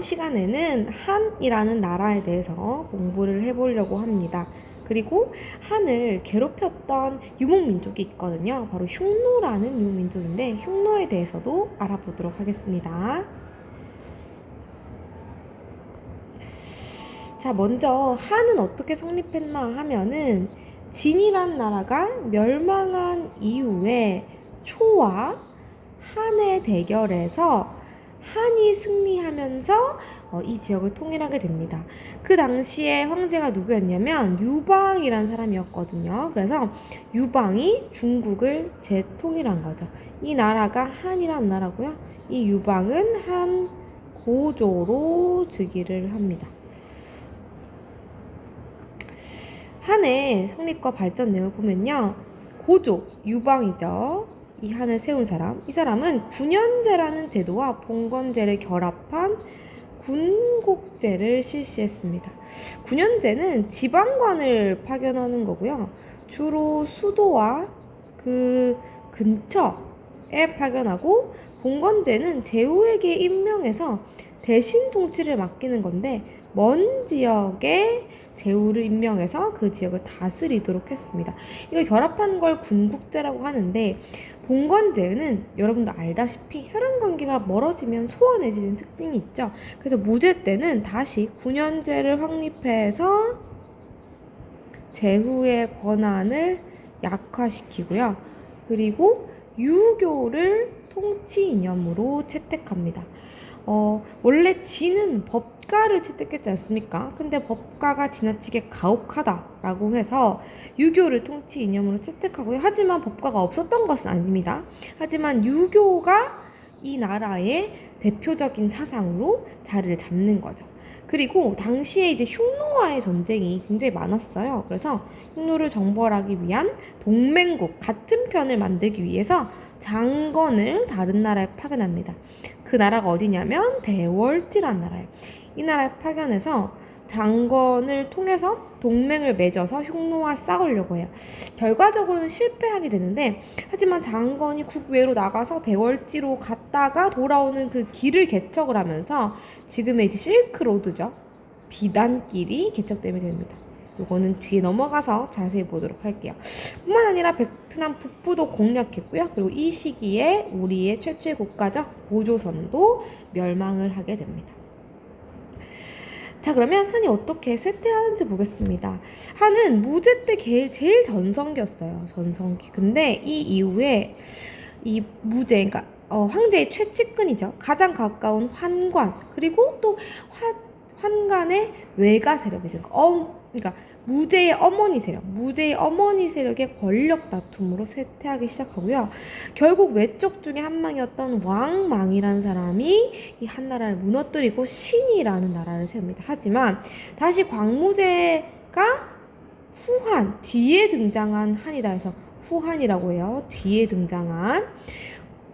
시간에는 한이라는 나라에 대해서 공부를 해보려고 합니다. 그리고 한을 괴롭혔던 유목민족이 있거든요. 바로 흉노라는 유목민족인데 흉노에 대해서도 알아보도록 하겠습니다. 자, 먼저 한은 어떻게 성립했나 하면은 진이란 나라가 멸망한 이후에 초와 한의 대결에서 한이 승리하면서 어, 이 지역을 통일하게 됩니다. 그 당시에 황제가 누구였냐면 유방이란 사람이었거든요. 그래서 유방이 중국을 재통일한 거죠. 이 나라가 한이란 나라고요. 이 유방은 한 고조로 즉위를 합니다. 한의 성립과 발전 내용을 보면요. 고조, 유방이죠. 이 한을 세운 사람. 이 사람은 군현제라는 제도와 봉건제를 결합한 군국제를 실시했습니다. 군현제는 지방관을 파견하는 거고요. 주로 수도와 그 근처에 파견하고 봉건제는 제후에게 임명해서 대신 통치를 맡기는 건데 먼 지역에 제후를 임명해서 그 지역을 다스리도록 했습니다. 이걸 결합한 걸 군국제라고 하는데 봉건제는 여러분도 알다시피 혈연 관계가 멀어지면 소원해지는 특징이 있죠. 그래서 무제 때는 다시 군현제를 확립해서 제후의 권한을 약화시키고요. 그리고 유교를 통치 이념으로 채택합니다. 어, 원래 진은 법가를 채택했지 않습니까? 근데 법가가 지나치게 가혹하다라고 해서 유교를 통치 이념으로 채택하고요. 하지만 법가가 없었던 것은 아닙니다. 하지만 유교가 이 나라의 대표적인 사상으로 자리를 잡는 거죠. 그리고 당시에 이제 흉노와의 전쟁이 굉장히 많았어요. 그래서 흉노를 정벌하기 위한 동맹국 같은 편을 만들기 위해서 장건을 다른 나라에 파견합니다. 그 나라가 어디냐면 대월지란 나라예요. 이 나라에 파견해서 장건을 통해서 동맹을 맺어서 흉노와 싸우려고 해요. 결과적으로는 실패하게 되는데 하지만 장건이 국외로 나가서 대월지로 갔다가 돌아오는 그 길을 개척을 하면서 지금의 이제 실크로드죠. 비단길이 개척되게 됩니다. 이거는 뒤에 넘어가서 자세히 보도록 할게요. 뿐만 아니라 베트남 북부도 공략했고요. 그리고 이 시기에 우리의 최초의 국가죠. 고조선도 멸망을 하게 됩니다. 자 그러면 한이 어떻게 쇠퇴하는지 보겠습니다. 한은 무제 때 게- 제일 전성기였어요. 전성기. 근데 이 이후에 이 무제, 그러니까 어, 황제의 최측근이죠. 가장 가까운 환관 그리고 또 화, 환관의 외가 세력이죠. 어, 그러니까 무제의 어머니 세력, 무제의 어머니 세력의 권력 다툼으로 쇠퇴하기 시작하고요. 결국 외쪽 중에 한 망이었던 왕망이라는 사람이 이 한 나라를 무너뜨리고 신이라는 나라를 세웁니다. 하지만 다시 광무제가 후한 뒤에 등장한 한이다 해서 후한이라고 해요. 뒤에 등장한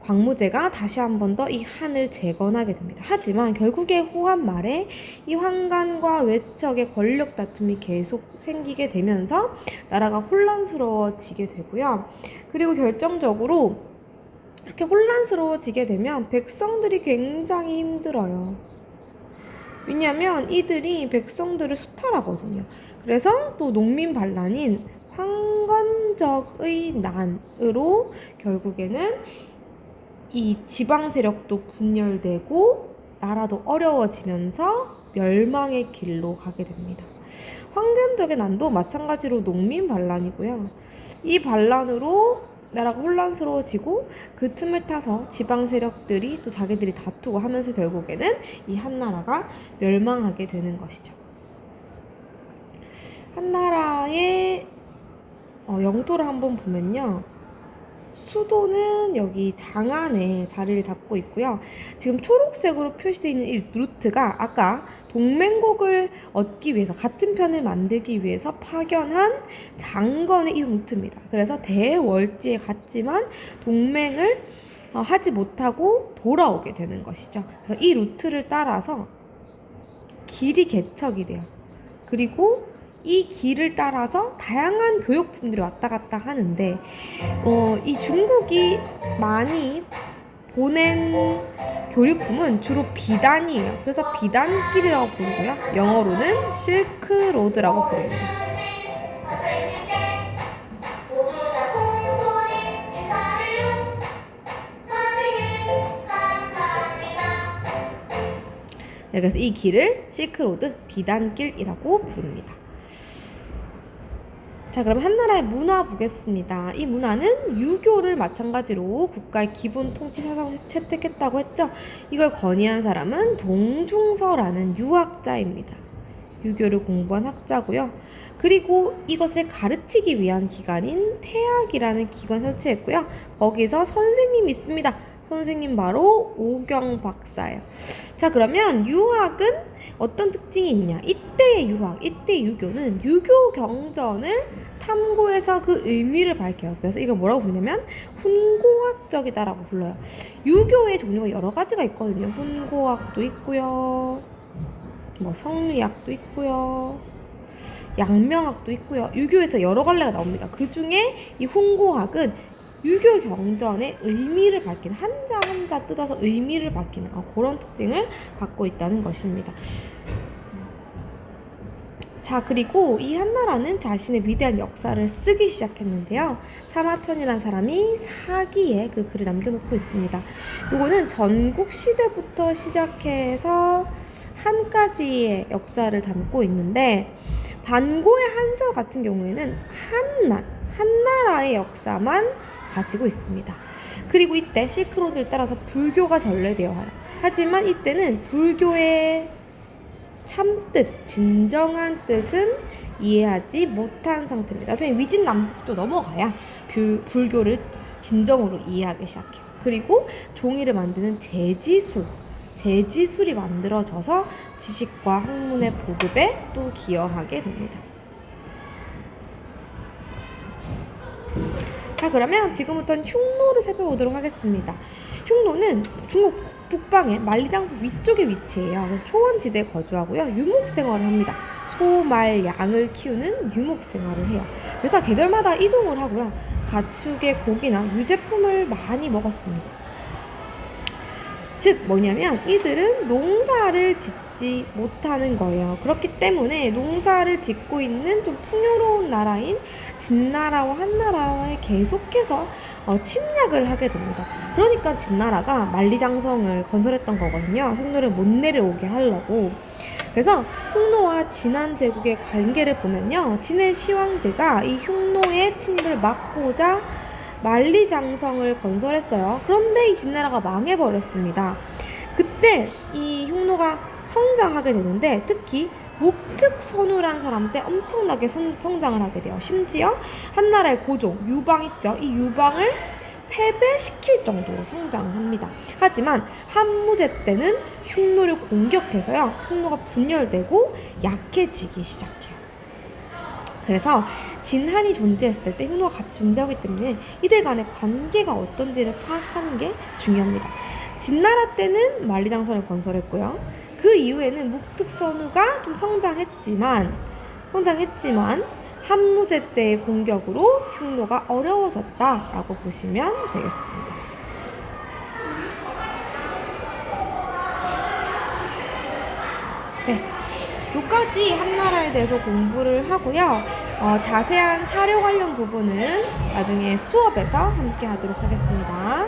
광무제가 다시 한 번 더 이 한을 재건하게 됩니다. 하지만 결국에 후한 말에 이 황간과 외척의 권력 다툼이 계속 생기게 되면서 나라가 혼란스러워지게 되고요. 그리고 결정적으로 이렇게 혼란스러워지게 되면 백성들이 굉장히 힘들어요. 왜냐하면 이들이 백성들을 수탈하거든요. 그래서 또 농민 반란인 황건적의 난으로 결국에는 이 지방 세력도 분열되고 나라도 어려워지면서 멸망의 길로 가게 됩니다. 황건적의 난도 마찬가지로 농민 반란이고요. 이 반란으로 나라가 혼란스러워지고 그 틈을 타서 지방 세력들이 또 자기들이 다투고 하면서 결국에는 이 한나라가 멸망하게 되는 것이죠. 한나라의 어, 영토를 한번 보면요. 수도는 여기 장안에 자리를 잡고 있고요. 지금 초록색으로 표시되어 있는 이 루트가 아까 동맹국을 얻기 위해서 같은 편을 만들기 위해서 파견한 장건의 이 루트입니다. 그래서 대월지에 갔지만 동맹을 어, 하지 못하고 돌아오게 되는 것이죠. 이 루트를 따라서 길이 개척이 돼요. 그리고 이 길을 따라서 다양한 교육품들이 왔다 갔다 하는데 어, 이 중국이 많이 보낸 교류품은 주로 비단이에요. 그래서 비단길이라고 부르고요. 영어로는 실크로드라고 부릅니다. 네, 그래서 이 길을 실크로드 비단길이라고 부릅니다. 자, 그럼 한나라의 문화 보겠습니다. 이 문화는 유교를 마찬가지로 국가의 기본 통치 사상을 채택했다고 했죠. 이걸 건의한 사람은 동중서라는 유학자입니다. 유교를 공부한 학자고요. 그리고 이것을 가르치기 위한 기관인 태학이라는 기관 설치했고요. 거기서 선생님이 있습니다. 선생님 바로 오경 박사예요. 자, 그러면 유학은 어떤 특징이 있냐? 이때의 유학, 이때의 유교는 유교 경전을 탐구해서 그 의미를 밝혀요. 그래서 이걸 뭐라고 부르냐면 훈고학적이다라고 불러요. 유교의 종류가 여러 가지가 있거든요. 훈고학도 있고요. 뭐 성리학도 있고요. 양명학도 있고요. 유교에서 여러 갈래가 나옵니다. 그 중에 이 훈고학은 유교 경전의 의미를 밝히는 한자 한자 뜯어서 의미를 밝히는 어, 그런 특징을 갖고 있다는 것입니다. 자 그리고 이 한나라는 자신의 위대한 역사를 쓰기 시작했는데요. 사마천이라는 사람이 사기에 그 글을 남겨놓고 있습니다. 요거는 전국 시대부터 시작해서 한 가지의 역사를 담고 있는데 반고의 한서 같은 경우에는 한만 한 나라의 역사만 가지고 있습니다. 그리고 이때 실크로드를 따라서 불교가 전래되어요. 하지만 이때는 불교의 참뜻, 진정한 뜻은 이해하지 못한 상태입니다. 나중에 위진남북도 넘어가야 불, 불교를 진정으로 이해하기 시작해요. 그리고 종이를 만드는 제지술, 제지술이 만들어져서 지식과 학문의 보급에 또 기여하게 됩니다. 자 그러면 지금부터는 흉노를 살펴보도록 하겠습니다. 흉노는 중국 북방의 만리장성 위쪽에 위치해요. 그래서 초원지대에 거주하고요. 유목 생활을 합니다. 소, 말, 양을 키우는 유목 생활을 해요. 그래서 계절마다 이동을 하고요. 가축의 고기나 유제품을 많이 먹었습니다. 즉 뭐냐면 이들은 농사를 짓 지 못하는 거예요. 그렇기 때문에 농사를 짓고 있는 좀 풍요로운 나라인 진나라와 한나라에 계속해서 어, 침략을 하게 됩니다. 그러니까 진나라가 만리장성을 건설했던 거거든요. 흉노를 못 내려오게 하려고. 그래서 흉노와 진한 제국의 관계를 보면요. 진의 시황제가 이 흉노의 침입을 막고자 만리장성을 건설했어요. 그런데 이 진나라가 망해버렸습니다. 그때 이 흉노가 성장하게 되는데 특히 묵특선우란 사람 때 엄청나게 성, 성장을 하게 돼요. 심지어 한나라의 고종 유방 있죠. 이 유방을 패배시킬 정도로 성장을 합니다. 하지만 한무제 때는 흉노를 공격해서요. 흉노가 분열되고 약해지기 시작해요. 그래서 진한이 존재했을 때 흉노가 같이 존재하기 때문에 이들 간의 관계가 어떤지를 파악하는 게 중요합니다. 진나라 때는 만리장성을 건설했고요. 그 이후에는 묵특선우가 좀 성장했지만 성장했지만 한무제 때의 공격으로 흉노가 어려워졌다라고 보시면 되겠습니다. 네. 요까지 한나라에 대해서 공부를 하고요. 어, 자세한 사료 관련 부분은 나중에 수업에서 함께 하도록 하겠습니다.